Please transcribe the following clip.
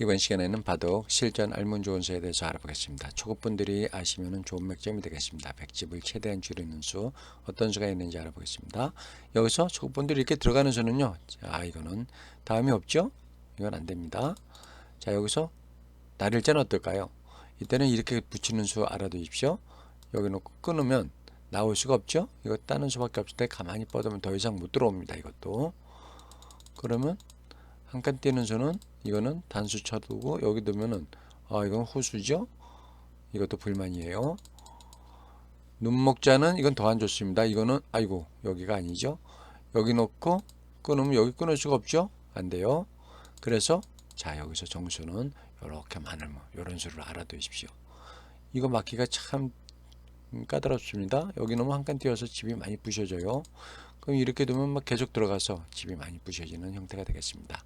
이번 시간에는 바둑 실전 알문조원서에 대해서 알아보겠습니다. 초급분들이 아시면 좋은 맥점이 되겠습니다. 백집을 최대한 줄이는 수 어떤 수가 있는지 알아보겠습니다. 여기서 초급분들이 이렇게 들어가는 수는요. 자 이거는 다음이 없죠? 이건 안 됩니다. 자 여기서 날일자는 어떨까요? 이때는 이렇게 붙이는 수 알아두십시오. 여기 놓고 끊으면 나올 수가 없죠? 이거 따는 수밖에 없을 때 가만히 뻗으면 더 이상 못 들어옵니다. 이것도 그러면 한 칸 띄는 수는 이거는 단수 쳐두고 여기 두면은 아 이건 호수죠? 이것도 불만이에요. 눈목자는 이건 더 안 좋습니다. 이거는 아이고 여기가 아니죠? 여기 놓고 끊으면 여기 끊을 수가 없죠? 안 돼요. 그래서 자 여기서 정수는 이렇게 많으면 이런 수를 알아두십시오. 이거 막기가 참 까다롭습니다. 여기 놓으면 한칸 띄어서 집이 많이 부셔져요. 그럼 이렇게 두면 막 계속 들어가서 집이 많이 부셔지는 형태가 되겠습니다